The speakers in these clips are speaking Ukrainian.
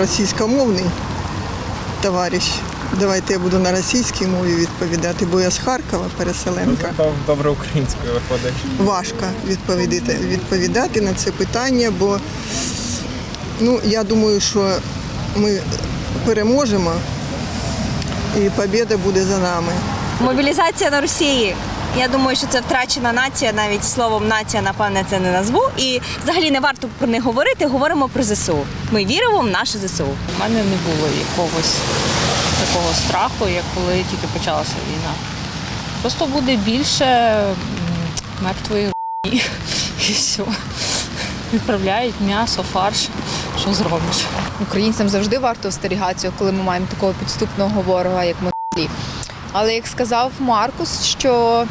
російськомовний товариш. Давайте я буду на російській мові відповідати, бо я з Харкова, переселенка. Добре українською виходить. Важко відповідати, відповідати на це питання, бо ну, я думаю, що ми переможемо і побіда буде за нами. Мобілізація на Росії. Я думаю, що це втрачена нація, навіть словом нація, напевне, це не назву. І взагалі не варто про них говорити. Говоримо про ЗСУ. Ми віримо в наше ЗСУ. У мене не було якогось такого страху, як коли тільки почалася війна. Просто буде більше мертвої і все. Відправляють м'ясо, фарш. Що зробиш? Українцям завжди варто остерігатися, коли ми маємо такого підступного ворога, як москалі. Але як сказав Маркус, що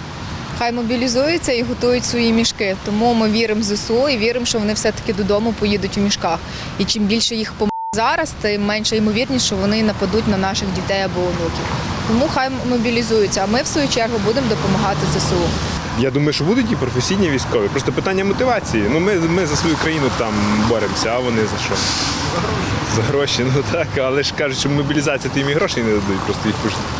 хай мобілізуються і готують свої мішки. Тому ми віримо в ЗСУ і віримо, що вони все-таки додому поїдуть у мішках. І чим більше їх пом зараз, тим менше ймовірність, що вони нападуть на наших дітей або онуків. Тому хай мобілізуються, а ми в свою чергу будемо допомагати ЗСУ. Я думаю, що будуть і професійні військові. Просто питання мотивації. Ну ми, ми за свою країну там боремося, а вони за що? За гроші, ну так, але ж кажуть, що мобілізація то їм і грошей не дадуть, просто їх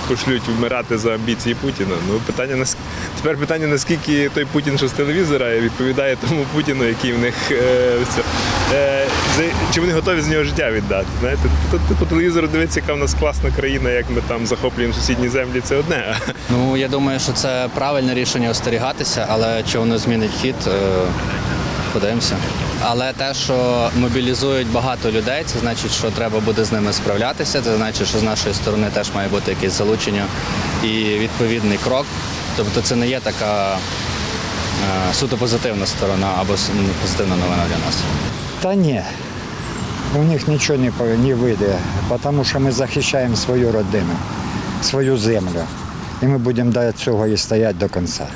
пошлють вмирати за амбіції Путіна. Ну питання нас тепер питання, наскільки той Путін, що з телевізора, відповідає тому Путіну, який в них е, все, е, чи вони готові з нього життя віддати. Знаєте, тут по телевізору дивитися, яка в нас класна країна, як ми там захоплюємо сусідні землі, це одне. Ну я думаю, що це правильне рішення остерігатися, але чи воно змінить хід, е, подивимося. Але те, що мобілізують багато людей, це значить, що треба буде з ними справлятися. Це значить, що з нашої сторони теж має бути якесь залучення і відповідний крок. Тобто це не є така е, суто позитивна сторона або позитивна новина для нас. Та ні. У них нічого не, не вийде, тому що ми захищаємо свою родину, свою землю. І ми будемо до цього і стояти до кінця.